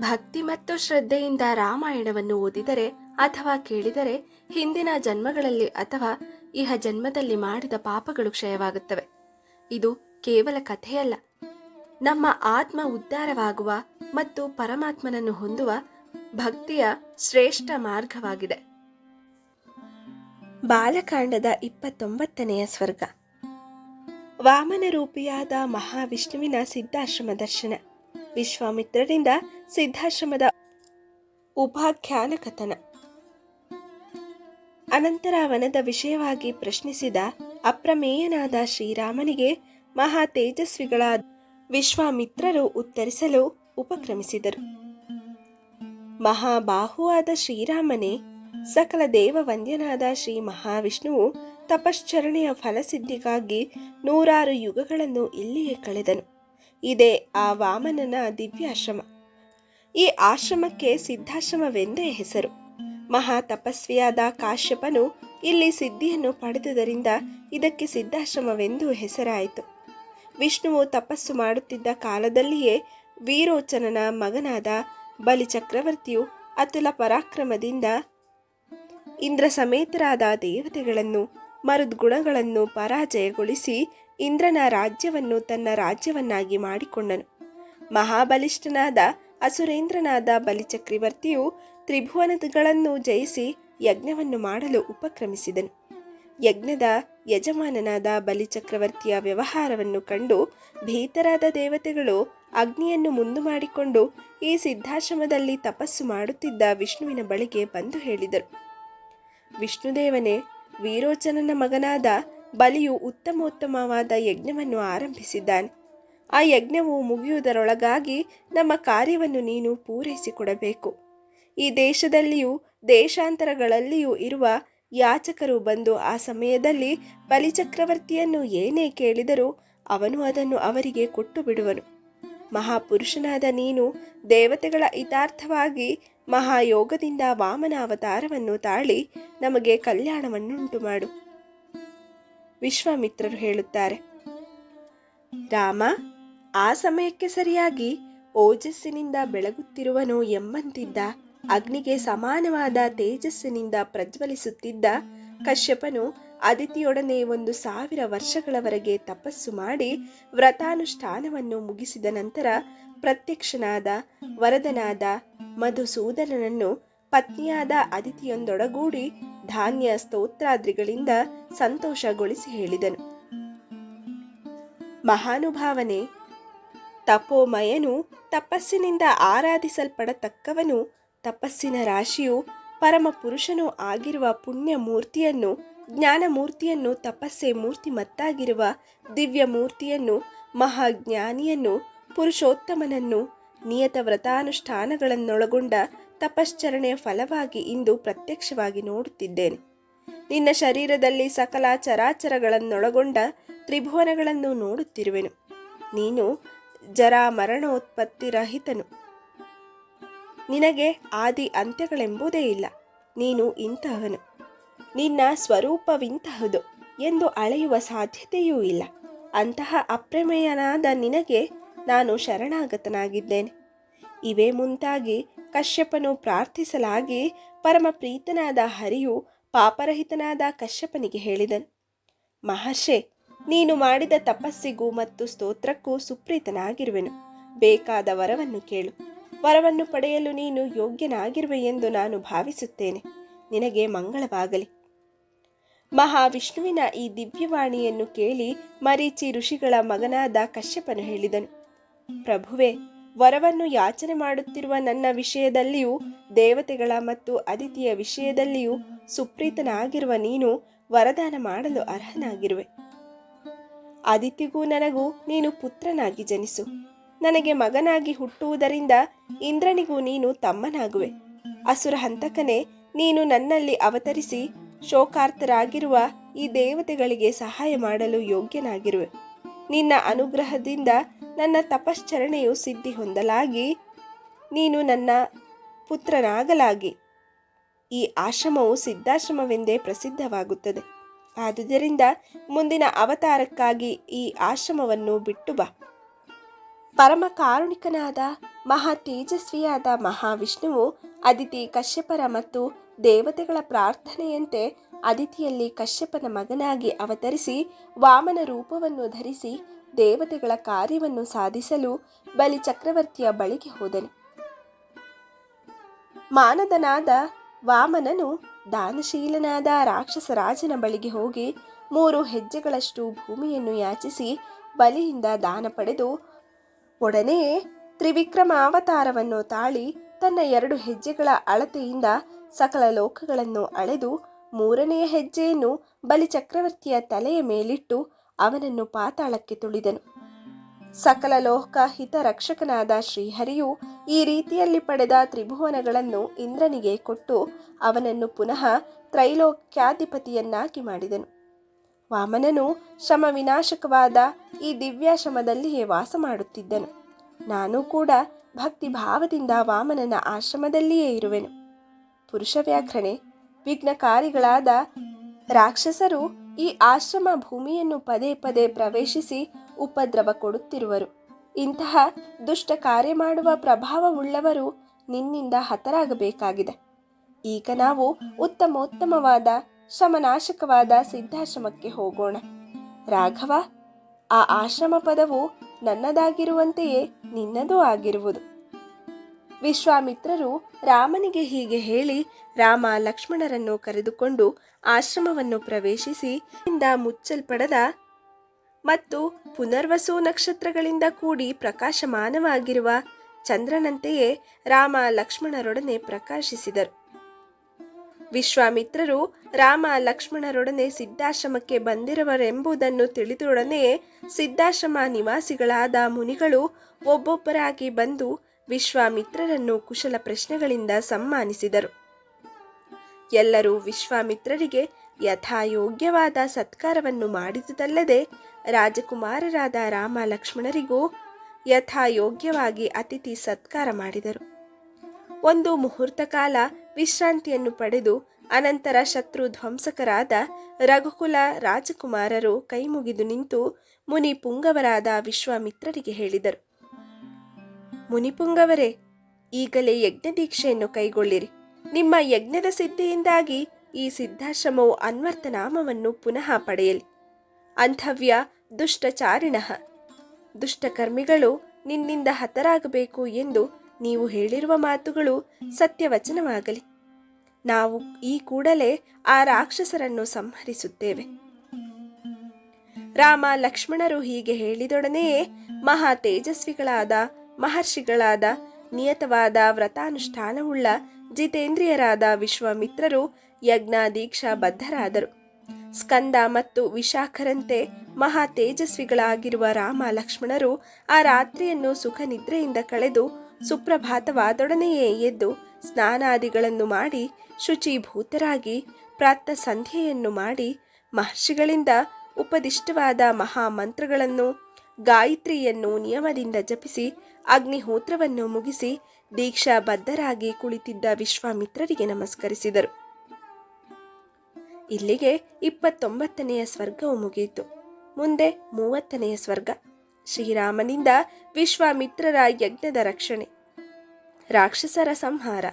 ಭಕ್ತಿ ಮತ್ತು ಶ್ರದ್ಧೆಯಿಂದ ರಾಮಾಯಣವನ್ನು ಓದಿದರೆ ಅಥವಾ ಕೇಳಿದರೆ ಹಿಂದಿನ ಜನ್ಮಗಳಲ್ಲಿ ಅಥವಾ ಇಹ ಜನ್ಮದಲ್ಲಿ ಮಾಡಿದ ಪಾಪಗಳು ಕ್ಷಯವಾಗುತ್ತವೆ. ಇದು ಕೇವಲ ಕಥೆಯಲ್ಲ. ನಮ್ಮ ಆತ್ಮ ಉದ್ಧಾರವಾಗುವ ಮತ್ತು ಪರಮಾತ್ಮನನ್ನು ಹೊಂದುವ ಭಕ್ತಿಯ ಶ್ರೇಷ್ಠ ಮಾರ್ಗವಾಗಿದೆ. ಬಾಲಕಾಂಡದ ಇಪ್ಪತ್ತೊಂಬತ್ತನೆಯ ಸ್ವರ್ಗ. ವಾಮನ ರೂಪಿಯಾದ ಮಹಾವಿಷ್ಣುವಿನ ಸಿದ್ಧಾಶ್ರಮ ದರ್ಶನ. ವಿಶ್ವಾಮಿತ್ರರಿಂದ ಸಿದ್ಧಾಶ್ರಮದ ಉಪಾಖ್ಯಾನ ಕಥನ ಅನಂತರ ವನದ ವಿಷಯವಾಗಿ ಪ್ರಶ್ನಿಸಿದ ಅಪ್ರಮೇಯನಾದ ಶ್ರೀರಾಮನಿಗೆ ಮಹಾ ತೇಜಸ್ವಿಗಳ ವಿಶ್ವಾಮಿತ್ರರು ಉತ್ತರಿಸಲು ಉಪಕ್ರಮಿಸಿದರು. ಮಹಾಬಾಹುವಾದ ಶ್ರೀರಾಮನೇ, ಸಕಲ ದೇವವಂದ್ಯನಾದ ಶ್ರೀ ಮಹಾವಿಷ್ಣುವು ತಪಶ್ಚರಣೆಯ ಫಲಸಿದ್ಧಿಗಾಗಿ ನೂರಾರು ಯುಗಗಳನ್ನು ಇಲ್ಲಿಯೇ ಕಳೆದನು. ಇದೇ ಆ ವಾಮನನ ದಿವ್ಯಾಶ್ರಮ. ಈ ಆಶ್ರಮಕ್ಕೆ ಸಿದ್ಧಾಶ್ರಮವೆಂದೇ ಹೆಸರು. ಮಹಾ ತಪಸ್ವಿಯಾದ ಕಾಶ್ಯಪನು ಇಲ್ಲಿ ಸಿದ್ಧಿಯನ್ನು ಪಡೆದುದರಿಂದ ಇದಕ್ಕೆ ಸಿದ್ಧಾಶ್ರಮವೆಂದು ಹೆಸರಾಯಿತು. ವಿಷ್ಣುವು ತಪಸ್ಸು ಮಾಡುತ್ತಿದ್ದ ಕಾಲದಲ್ಲಿಯೇ ವೀರೋಚನನ ಮಗನಾದ ಬಲಿ ಚಕ್ರವರ್ತಿಯು ಅತುಲ ಪರಾಕ್ರಮದಿಂದ ಇಂದ್ರ ಸಮೇತರಾದ ದೇವತೆಗಳನ್ನು, ಮರುದ್ಗುಣಗಳನ್ನು ಪರಾಜಯಗೊಳಿಸಿ ಇಂದ್ರನ ರಾಜ್ಯವನ್ನು ತನ್ನ ರಾಜ್ಯವನ್ನಾಗಿ ಮಾಡಿಕೊಂಡನು. ಮಹಾಬಲಿಷ್ಠನಾದ ಅಸುರೇಂದ್ರನಾದ ಬಲಿಚಕ್ರವರ್ತಿಯು ತ್ರಿಭುವನಗಳನ್ನು ಜಯಿಸಿ ಯಜ್ಞವನ್ನು ಮಾಡಲು ಉಪಕ್ರಮಿಸಿದನು. ಯಜ್ಞದ ಯಜಮಾನನಾದ ಬಲಿಚಕ್ರವರ್ತಿಯ ವ್ಯವಹಾರವನ್ನು ಕಂಡು ಭೀತರಾದ ದೇವತೆಗಳು ಅಗ್ನಿಯನ್ನು ಮುಂದು ಮಾಡಿಕೊಂಡು ಈ ಸಿದ್ಧಾಶ್ರಮದಲ್ಲಿ ತಪಸ್ಸು ಮಾಡುತ್ತಿದ್ದ ವಿಷ್ಣುವಿನ ಬಳಿಗೆ ಬಂದು ಹೇಳಿದರು. ವಿಷ್ಣುದೇವನೇ, ವೀರೋಚನನ ಮಗನಾದ ಬಲಿಯು ಉತ್ತಮೋತ್ತಮವಾದ ಯಜ್ಞವನ್ನು ಆರಂಭಿಸಿದ್ದಾನೆ. ಆ ಯಜ್ಞವು ಮುಗಿಯುವುದರೊಳಗಾಗಿ ನಮ್ಮ ಕಾರ್ಯವನ್ನು ನೀನು ಪೂರೈಸಿಕೊಡಬೇಕು. ಈ ದೇಶದಲ್ಲಿಯೂ ದೇಶಾಂತರಗಳಲ್ಲಿಯೂ ಇರುವ ಯಾಚಕರು ಬಂದು ಆ ಸಮಯದಲ್ಲಿ ಬಲಿಚಕ್ರವರ್ತಿಯನ್ನು ಏನೇ ಕೇಳಿದರೂ ಅವನು ಅದನ್ನು ಅವರಿಗೆ ಕೊಟ್ಟು ಬಿಡುವನು ಮಹಾಪುರುಷನಾದ ನೀನು ದೇವತೆಗಳ ಹಿತಾರ್ಥವಾಗಿ ಮಹಾಯೋಗದಿಂದ ವಾಮನ ಅವತಾರವನ್ನು ತಾಳಿ ನಮಗೆ ಕಲ್ಯಾಣವನ್ನುಂಟು ಮಾಡು ವಿಶ್ವಾಮಿತ್ರರು ಹೇಳುತ್ತಾರೆ. ರಾಮ, ಆ ಸಮಯಕ್ಕೆ ಸರಿಯಾಗಿ ಓಜಸ್ಸಿನಿಂದ ಬೆಳಗುತ್ತಿರುವನು ಎಂಬಂತಿದ್ದ, ಅಗ್ನಿಗೆ ಸಮಾನವಾದ ತೇಜಸ್ಸಿನಿಂದ ಪ್ರಜ್ವಲಿಸುತ್ತಿದ್ದ ಕಶ್ಯಪನು ಅದಿತಿಯೊಡನೆ ಒಂದು ಸಾವಿರ ವರ್ಷಗಳವರೆಗೆ ತಪಸ್ಸು ಮಾಡಿ ವ್ರತಾನುಷ್ಠಾನವನ್ನು ಮುಗಿಸಿದ ನಂತರ ಪ್ರತ್ಯಕ್ಷನಾದ, ವರದನಾದ ಮಧುಸೂದನನನ್ನು ಪತ್ನಿಯಾದ ಅದಿತಿಯೊಂದೊಡಗೂಡಿ ಧಾನ್ಯ ಸ್ತೋತ್ರಾದ್ರಿಗಳಿಂದ ಸಂತೋಷಗೊಳಿಸಿ ಹೇಳಿದನು. ಮಹಾನುಭಾವನೆ, ತಪೋಮಯನು ತಪಸ್ಸಿನಿಂದ ಆರಾಧಿಸಲ್ಪಡತಕ್ಕವನು, ತಪಸ್ಸಿನ ರಾಶಿಯು ಪರಮ ಪುರುಷನೂ ಆಗಿರುವ ಪುಣ್ಯ ಮೂರ್ತಿಯನ್ನು ಜ್ಞಾನಮೂರ್ತಿಯನ್ನು, ತಪಸ್ಸೆ ಮೂರ್ತಿಮತ್ತಾಗಿರುವ ದಿವ್ಯ ಮೂರ್ತಿಯನ್ನು ಮಹಾಜ್ಞಾನಿಯನ್ನು, ಪುರುಷೋತ್ತಮನನ್ನು ನಿಯತ ವ್ರತಾನುಷ್ಠಾನಗಳನ್ನೊಳಗೊಂಡ ತಪಶ್ಚರಣೆಯ ಫಲವಾಗಿ ಇಂದು ಪ್ರತ್ಯಕ್ಷವಾಗಿ ನೋಡುತ್ತಿದ್ದೇನೆ. ನಿನ್ನ ಶರೀರದಲ್ಲಿ ಸಕಲ ಚರಾಚರಗಳನ್ನೊಳಗೊಂಡ ತ್ರಿಭುವನಗಳನ್ನು ನೋಡುತ್ತಿರುವೆನು. ನೀನು ಜರಾ ಮರಣೋತ್ಪತ್ತಿ ರಹಿತನು ನಿನಗೆ ಆದಿ ಅಂತ್ಯಗಳೆಂಬುದೇ ಇಲ್ಲ. ನೀನು ಇಂತಹವನು ನಿನ್ನ ಸ್ವರೂಪವಿಂತಹದು ಎಂದು ಅಳೆಯುವ ಸಾಧ್ಯತೆಯೂ ಇಲ್ಲ. ಅಂತಹ ಅಪ್ರಮೇಯನಾದ ನಿನಗೆ ನಾನು ಶರಣಾಗತನಾಗಿದ್ದೇನೆ. ಇವೇ ಮುಂತಾಗಿ ಕಶ್ಯಪನು ಪ್ರಾರ್ಥಿಸಲಾಗಿ ಪರಮ ಪ್ರೀತನಾದ ಹರಿಯು ಪಾಪರಹಿತನಾದ ಕಶ್ಯಪನಿಗೆ ಹೇಳಿದನು. ಮಹರ್ಷೆ, ನೀನು ಮಾಡಿದ ತಪಸ್ಸಿಗೂ ಮತ್ತು ಸ್ತೋತ್ರಕ್ಕೂ ಸುಪ್ರೀತನಾಗಿರುವೆನು. ಬೇಕಾದ ವರವನ್ನು ಕೇಳು. ವರವನ್ನು ಪಡೆಯಲು ನೀನು ಯೋಗ್ಯನಾಗಿರುವೆ ಎಂದು ನಾನು ಭಾವಿಸುತ್ತೇನೆ. ನಿನಗೆ ಮಂಗಳವಾಗಲಿ. ಮಹಾವಿಷ್ಣುವಿನ ಈ ದಿವ್ಯವಾಣಿಯನ್ನು ಕೇಳಿ ಮರೀಚಿ ಋಷಿಗಳ ಮಗನಾದ ಕಶ್ಯಪನು ಹೇಳಿದನು. ಪ್ರಭುವೆ ವರವನ್ನು ಯಾಚನೆ ಮಾಡುತ್ತಿರುವ ನನ್ನ ವಿಷಯದಲ್ಲಿಯೂ, ದೇವತೆಗಳ ಮತ್ತು ಅದಿತಿಯ ವಿಷಯದಲ್ಲಿಯೂ ಸುಪ್ರೀತನಾಗಿರುವ ನೀನು ವರದಾನ ಮಾಡಲು ಅರ್ಹನಾಗಿರುವೆ. ಅದಿತಿಗೂ ನನಗೂ ನೀನು ಪುತ್ರನಾಗಿ ಜನಿಸು. ನನಗೆ ಮಗನಾಗಿ ಹುಟ್ಟುವುದರಿಂದ ಇಂದ್ರನಿಗೂ ನೀನು ತಮ್ಮನಾಗುವೆ. ಅಸುರ ಹಂತಕನೇ ನೀನು ನನ್ನಲ್ಲಿ ಅವತರಿಸಿ ಶೋಕಾರ್ಥರಾಗಿರುವ ಈ ದೇವತೆಗಳಿಗೆ ಸಹಾಯ ಮಾಡಲು ಯೋಗ್ಯನಾಗಿರುವೆ. ನಿನ್ನ ಅನುಗ್ರಹದಿಂದ ನನ್ನ ತಪಶ್ಚರಣೆಯು ಸಿದ್ಧಿ ಹೊಂದಲಾಗಿ ನೀನು ನನ್ನ ಪುತ್ರನಾಗಲಾಗಿ. ಈ ಆಶ್ರಮವು ಸಿದ್ಧಾಶ್ರಮವೆಂದೇ ಪ್ರಸಿದ್ಧವಾಗುತ್ತದೆ. ಆದುದರಿಂದ ಮುಂದಿನ ಅವತಾರಕ್ಕಾಗಿ ಈ ಆಶ್ರಮವನ್ನು ಬಿಟ್ಟು ಬಾ. ಪರಮ ಕಾರುಣಿಕನಾದ ಮಹಾ ತೇಜಸ್ವಿಯಾದ ಮಹಾವಿಷ್ಣುವು ಅದಿತಿ ಕಶ್ಯಪರ ಮತ್ತು ದೇವತೆಗಳ ಪ್ರಾರ್ಥನೆಯಂತೆ ಅದಿತಿಯಲ್ಲಿ ಕಶ್ಯಪನ ಮಗನಾಗಿ ಅವತರಿಸಿ ವಾಮನ ರೂಪವನ್ನು ಧರಿಸಿ ದೇವತೆಗಳ ಕಾರ್ಯವನ್ನು ಸಾಧಿಸಲು ಬಲಿ ಚಕ್ರವರ್ತಿಯ ಬಳಿಗೆ ಹೋದನು. ಮಾನದನಾದ ವಾಮನನು ದಾನಶೀಲನಾದ ರಾಕ್ಷಸ ರಾಜನ ಬಳಿಗೆ ಹೋಗಿ ಮೂರು ಹೆಜ್ಜೆಗಳಷ್ಟು ಭೂಮಿಯನ್ನು ಯಾಚಿಸಿ ಬಲಿಯಿಂದ ದಾನ ಪಡೆದು ಒಡನೆಯೇ ತ್ರಿವಿಕ್ರಮಾವತಾರವನ್ನು ತಾಳಿ ತನ್ನ ಎರಡು ಹೆಜ್ಜೆಗಳ ಅಳತೆಯಿಂದ ಸಕಲ ಲೋಕಗಳನ್ನು ಅಳೆದು ಮೂರನೆಯ ಹೆಜ್ಜೆಯನ್ನು ಬಲಿ ಚಕ್ರವರ್ತಿಯ ತಲೆಯ ಮೇಲಿಟ್ಟು ಅವನನ್ನು ಪಾತಾಳಕ್ಕೆ ತುಳಿದನು. ಸಕಲ ಲೋಕ ಹಿತ ರಕ್ಷಕನಾದ ಶ್ರೀಹರಿಯು ಈ ರೀತಿಯಲ್ಲಿ ಪಡೆದ ತ್ರಿಭುವನಗಳನ್ನು ಇಂದ್ರನಿಗೆ ಕೊಟ್ಟು ಅವನನ್ನು ಪುನಃ ತ್ರೈಲೋಕ್ಯಾಧಿಪತಿಯನ್ನಾಗಿ ಮಾಡಿದನು. ವಾಮನನು ಶಮ ವಿನಾಶಕವಾದ ಈ ದಿವ್ಯಾಶ್ರಮದಲ್ಲಿಯೇ ವಾಸ ಮಾಡುತ್ತಿದ್ದನು. ನಾನು ಕೂಡ ಭಕ್ತಿ ಭಾವದಿಂದ ವಾಮನನ ಆಶ್ರಮದಲ್ಲಿಯೇ ಇರುವೆನು. ಪುರುಷ ವ್ಯಾಘ್ರಣೆ ವಿಘ್ನಕಾರಿಗಳಾದ ರಾಕ್ಷಸರು ಈ ಆಶ್ರಮ ಭೂಮಿಯನ್ನು ಪದೇ ಪದೇ ಪ್ರವೇಶಿಸಿ ಉಪದ್ರವ ಕೊಡುತ್ತಿರುವರು. ಇಂತಹ ದುಷ್ಟ ಕಾರ್ಯ ಮಾಡುವ ಪ್ರಭಾವವುಳ್ಳವರು ನಿನ್ನಿಂದ ಹತರಾಗಬೇಕಾಗಿದೆ. ಈಗ ನಾವು ಉತ್ತಮೋತ್ತಮವಾದ, ಶಮನಾಶಕವಾದ ಸಿದ್ಧಾಶ್ರಮಕ್ಕೆ ಹೋಗೋಣ. ರಾಘವ, ಆ ಆಶ್ರಮ ಪದವು ನನ್ನದಾಗಿರುವಂತೆಯೇ ನಿನ್ನದೂ ಆಗಿರುವುದು. ವಿಶ್ವಾಮಿತ್ರರು ರಾಮನಿಗೆ ಹೀಗೆ ಹೇಳಿ ರಾಮ ಲಕ್ಷ್ಮಣರನ್ನು ಕರೆದುಕೊಂಡು ಆಶ್ರಮವನ್ನು ಪ್ರವೇಶಿಸಿ ಇಂದ ಮುಚ್ಚಲ್ಪಡದ ಮತ್ತು ಪುನರ್ವಸು ನಕ್ಷತ್ರಗಳಿಂದ ಕೂಡಿ ಪ್ರಕಾಶಮಾನವಾಗಿರುವ ಚಂದ್ರನಂತೆಯೇ ರಾಮ ಲಕ್ಷ್ಮಣರೊಡನೆ ಪ್ರಕಾಶಿಸಿದರು. ವಿಶ್ವಾಮಿತ್ರರು ರಾಮ ಲಕ್ಷ್ಮಣರೊಡನೆ ಸಿದ್ಧಾಶ್ರಮಕ್ಕೆ ಬಂದಿರುವರೆಂಬುದನ್ನು ತಿಳಿದೊಡನೆಯೇ ಸಿದ್ಧಾಶ್ರಮ ನಿವಾಸಿಗಳಾದ ಮುನಿಗಳು ಒಬ್ಬೊಬ್ಬರಾಗಿ ಬಂದು ವಿಶ್ವಾಮಿತ್ರರನ್ನು ಕುಶಲ ಪ್ರಶ್ನೆಗಳಿಂದ ಸಮ್ಮಾನಿಸಿದರು. ಎಲ್ಲರೂ ವಿಶ್ವಾಮಿತ್ರರಿಗೆ ಯಥಾಯೋಗ್ಯವಾದ ಸತ್ಕಾರವನ್ನು ಮಾಡಿದುದಲ್ಲದೆ ರಾಜಕುಮಾರರಾದ ರಾಮ ಲಕ್ಷ್ಮಣರಿಗೂ ಯಥಾಯೋಗ್ಯವಾಗಿ ಅತಿಥಿ ಸತ್ಕಾರ ಮಾಡಿದರು. ಒಂದು ಮುಹೂರ್ತ ಕಾಲ ವಿಶ್ರಾಂತಿಯನ್ನು ಪಡೆದು ಅನಂತರ ಶತ್ರು ಧ್ವಂಸಕರಾದ ರಘುಕುಲ ರಾಜಕುಮಾರರು ಕೈಮುಗಿದು ನಿಂತು ಮುನಿ ಪುಂಗವರಾದ ವಿಶ್ವಾಮಿತ್ರರಿಗೆ ಹೇಳಿದರು. ಮುನಿಪುಂಗವರೇ, ಈಗಲೇ ಯಜ್ಞ ದೀಕ್ಷೆಯನ್ನು ಕೈಗೊಳ್ಳಿರಿ. ನಿಮ್ಮ ಯಜ್ಞದ ಸಿದ್ಧಿಯಿಂದಾಗಿ ಈ ಸಿದ್ಧಾಶ್ರಮವು ಅನ್ವರ್ಥ ನಾಮವನ್ನು ಪುನಃ ಪಡೆಯಲಿ. ಅಂಥವ್ಯ ದುಷ್ಟಚಾರಿಣ. ದುಷ್ಟಕರ್ಮಿಗಳು ನಿನ್ನಿಂದ ಹತರಾಗಬೇಕು ಎಂದು ನೀವು ಹೇಳಿರುವ ಮಾತುಗಳು ಸತ್ಯವಚನವಾಗಲಿ. ನಾವು ಈ ಕೂಡಲೇ ಆ ರಾಕ್ಷಸರನ್ನು ಸಂಹರಿಸುತ್ತೇವೆ. ರಾಮ ಲಕ್ಷ್ಮಣರು ಹೀಗೆ ಹೇಳಿದೊಡನೆಯೇ ಮಹಾ ತೇಜಸ್ವಿಗಳಾದ ಮಹರ್ಷಿಗಳಾದ ನಿಯತವಾದ ವ್ರತಾನುಷ್ಠಾನವುಳ್ಳ ಜಿತೇಂದ್ರಿಯರಾದ ವಿಶ್ವಾಮಿತ್ರರು ಯಜ್ಞ ದೀಕ್ಷಾ ಬದ್ಧರಾದರು. ಸ್ಕಂದ ಮತ್ತು ವಿಶಾಖರಂತೆ ಮಹಾ ತೇಜಸ್ವಿಗಳಾಗಿರುವ ರಾಮ ಲಕ್ಷ್ಮಣರು ಆ ರಾತ್ರಿಯನ್ನು ಸುಖ ನಿದ್ರೆಯಿಂದ ಕಳೆದು ಸುಪ್ರಭಾತವಾದೊಡನೆಯೇ ಎದ್ದು ಸ್ನಾನಾದಿಗಳನ್ನು ಮಾಡಿ ಶುಚಿಭೂತರಾಗಿ ಪ್ರಾತ ಸಂಧ್ಯೆಯನ್ನು ಮಾಡಿ ಮಹರ್ಷಿಗಳಿಂದ ಉಪದಿಷ್ಟವಾದ ಮಹಾಮಂತ್ರಗಳನ್ನು ಗಾಯತ್ರಿಯನ್ನು ನಿಯಮದಿಂದ ಜಪಿಸಿ, ಅಗ್ನಿಹೋತ್ರವನ್ನು ಮುಗಿಸಿ ದೀಕ್ಷಾ ಬದ್ಧರಾಗಿ ಕುಳಿತಿದ್ದ ವಿಶ್ವಾಮಿತ್ರರಿಗೆ ನಮಸ್ಕರಿಸಿದರು. ಇಲ್ಲಿಗೆ ಇಪ್ಪತ್ತೊಂಬತ್ತನೆಯ ಸ್ವರ್ಗವು ಮುಗಿಯಿತು. ಮುಂದೆ ಮೂವತ್ತನೆಯ ಸ್ವರ್ಗ. ಶ್ರೀರಾಮನಿಂದ ವಿಶ್ವಾಮಿತ್ರರ ಯಜ್ಞದ ರಕ್ಷಣೆ. ರಾಕ್ಷಸರ ಸಂಹಾರ.